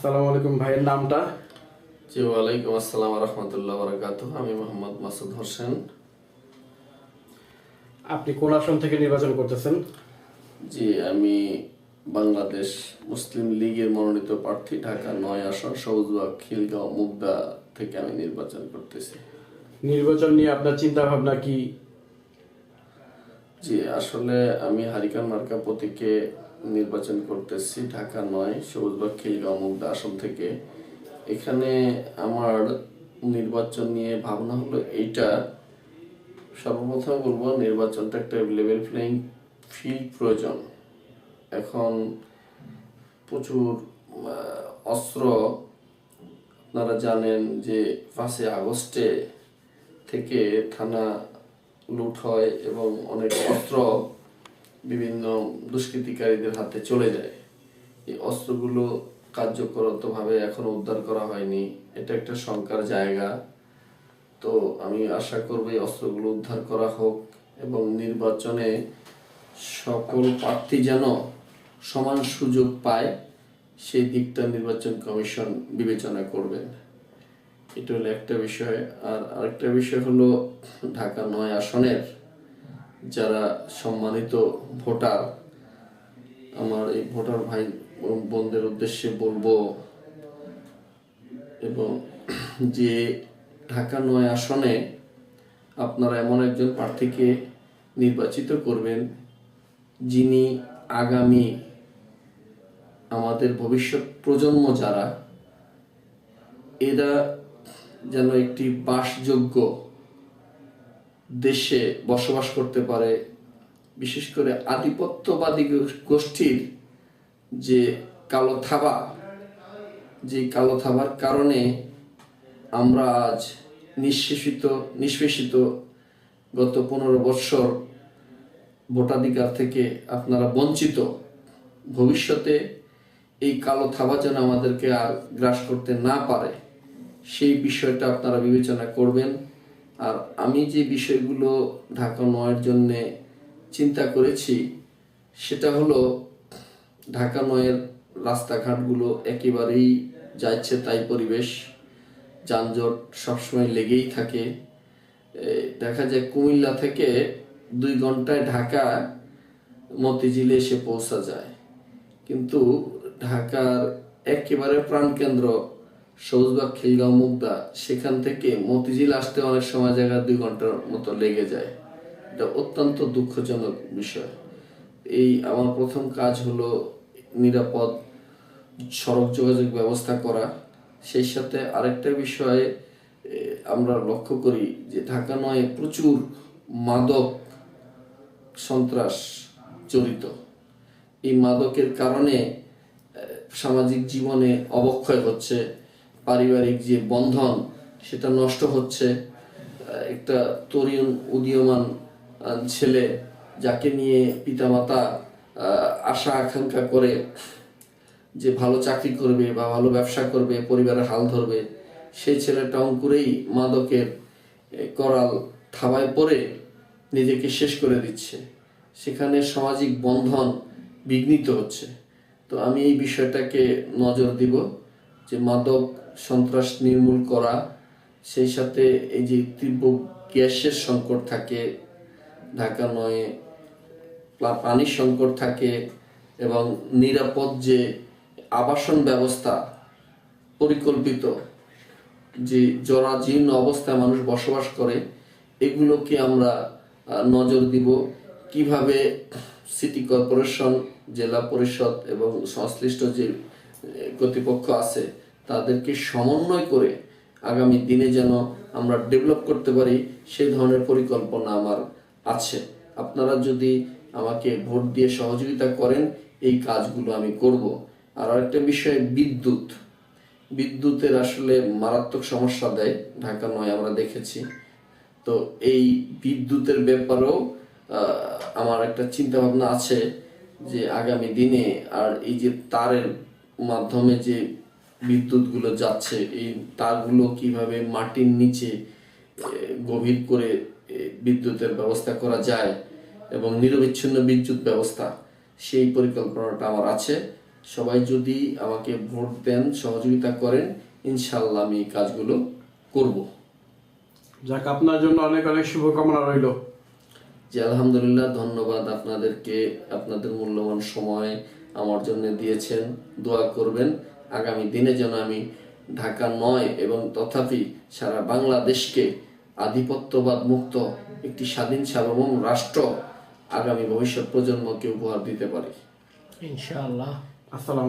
আসসালামু আলাইকুম ভাইয়ের নামটা? জি ওয়ালাইকুম আসসালাম রহমতুল্লাহ বরকাত আমি মোহাম্মদ মাসুদ হোসেন। আপনি কোন আসন থেকে নির্বাচন করতেছেন? জি আমি বাংলাদেশ মুসলিম লীগের মনোনীত প্রার্থী ঢাকা নয় আসন সবুজবাগ খিলগাঁও মুগদা থেকে আমি নির্বাচন করতেছি। নির্বাচন নিয়ে আপনার চিন্তা ভাবনা কি? জি আসলে আমি হারিকান মার্কা প্রতীকে নির্বাচন করতেছি। ঢাকা নয়, সবুজবাগ, খিলগাঁও, মুগদা আসন থেকে। এখানে আমার নির্বাচন নিয়ে ভাবনা হলো এইটা। সর্বপ্রথম বলব, নির্বাচনটা একটা লেভেল প্লেইং ফিল্ড প্রয়োজন। এখন প্রচুর অস্ত্র, আপনারা জানেন যে পাঁচই আগস্টে থেকে থানা লুট হয় এবং অনেক অস্ত্র বিভিন্ন দুষ্কৃতিকারীদের হাতে চলে যায়। এই অস্ত্রগুলো কার্যকরতভাবে এখনও উদ্ধার করা হয়নি। এটা একটা শঙ্কার জায়গা। তো আমি আশা করব এই অস্ত্রগুলো উদ্ধার করা হোক এবং নির্বাচনে সকল প্রার্থী যেন সমান সুযোগ পায়, সেই দিকটা নির্বাচন কমিশন বিবেচনা করবেন এটা হলো একটা বিষয়। আর আরেকটা বিষয় হলো ঢাকা নয় আসনের যারা সম্মানিত ভোটার, আমার এই ভোটার ভাই বোনদের উদ্দেশ্যে বলব এবং যে ঢাকা নয় আসনে আপনারা এমন একজন প্রার্থীকে নির্বাচিত করবেন যিনি আগামী আমাদের ভবিষ্যৎ প্রজন্ম যারা, এরা যেন একটি বাসযোগ্য দেশে বসবাস করতে পারে, বিশেষ করে আধিপত্যবাদী গোষ্ঠীর যে কালো থাবা, যে কালো থাবার কারণে আমরা আজ নিঃশেষিত, নিষ্পেষিত গত পনেরো বৎসর ভোটাধিকার থেকে আপনারা বঞ্চিত। ভবিষ্যতে এই কালো থাবা যেন আমাদেরকে আর গ্রাস করতে না পারে, সেই বিষয়টা আপনারা বিবেচনা করবেন। আর আমি যে বিষয়গুলো ঢাকা নয়ের জন্যে চিন্তা করেছি, সেটা হলো ঢাকা নয়ের রাস্তাঘাটগুলো একেবারেই যাচ্ছে তাই পরিবেশ। যানজট সবসময় লেগেই থাকে। দেখা যায় কুমিল্লা থেকে দুই ঘন্টায় ঢাকা মতিঝিলে এসে পৌঁছা যায়। কিন্তু ঢাকার একেবারে প্রাণকেন্দ্র সবুজবাগ, খিলগাঁও, মুগদা, সেখান থেকে মতিঝিল আসতে অনেক সময় জায়গা দুই ঘণ্টার মতো লেগে যায়। এটা অত্যন্ত দুঃখজনক বিষয়। এই আমার প্রথম কাজ হলো নিরাপদ সড়ক যোগাযোগ ব্যবস্থা করা। সেই সাথে আরেকটা বিষয়ে আমরা লক্ষ্য করি যে ঢাকা নয় প্রচুর মাদক সন্ত্রাস জড়িত। এই মাদকের কারণে সামাজিক জীবনে অবক্ষয় হচ্ছে। পারিবারিক যে বন্ধন, সেটা নষ্ট হচ্ছে। একটা তরুণ উদীয়মান ছেলে যাকে নিয়ে পিতামাতা আশা আকাঙ্ক্ষা করে যে ভালো চাকরি করবে বা ভালো ব্যবসা করবে, পরিবারের হাল ধরবে, সেই ছেলেটা অঙ্কুরেই মাদকের করাল থাবায় পড়ে নিজেকে শেষ করে দিচ্ছে। সেখানে সামাজিক বন্ধন বিঘ্নিত হচ্ছে। তো আমি এই বিষয়টাকে নজর দিব যে মাদক সন্ত্রাস নির্মূল করা, সেই সাথে এই যে তীব্র গ্যাসের সংকট থাকে, ঢাকা নয় পানির সংকট থাকে এবং নিরাপদ যে আবাসন ব্যবস্থা পরিকল্পিত, যে জরাজীর্ণ অবস্থায় মানুষ বসবাস করে, এগুলোকে আমরা নজর দিব। কীভাবে সিটি কর্পোরেশন, জেলা পরিষদ এবং সংশ্লিষ্ট যে কর্তৃপক্ষ আছে তাদেরকে সমন্বয় করে আগামী দিনে যেন আমরা ডেভেলপ করতে পারি, সেই ধরনের পরিকল্পনা আমার আছে। আপনারা যদি আমাকে ভোট দিয়ে সহযোগিতা করেন, এই কাজগুলো আমি করব। আর আরেকটা বিষয়, বিদ্যুৎ। বিদ্যুতের আসলে মারাত্মক সমস্যা দেয়, ঢাকা নয় আমরা দেখেছি। তো এই বিদ্যুতের ব্যাপারেও আমার একটা চিন্তা ভাবনা আছে যে আগামী দিনে আর এই যে তারের মাধ্যমে যে বিদ্যুৎগুলো যাচ্ছে এই তারগুলো কীভাবে মাটির নিচে গভীর করে বিদ্যুতের ব্যবস্থা করা যায় এবং নিরবিচ্ছিন্ন বিদ্যুৎ ব্যবস্থা সেই পরিকল্পনাটা আমার আছে। সবাই যদি আমাকে ভোট দেন সহযোগিতা করেন ইনশাল্লাহ আমি এই কাজগুলো করব। যাক আপনার জন্য অনেক অনেক শুভকামনা রইল। যে আলহামদুলিল্লাহ ধন্যবাদ আপনাদেরকে আপনাদের মূল্যবান সময় আমার জন্য দিয়েছেন। দোয়া করবেন। আগামী দিনে যেন আমি ঢাকা নয় এবং তথাপি সারা বাংলাদেশকে আধিপত্যবাদ মুক্ত একটি স্বাধীন সার্বভৌম রাষ্ট্র আগামী ভবিষ্যৎ প্রজন্মকে উপহার দিতে পারি। ইনশাআল্লাহ। আসসালাম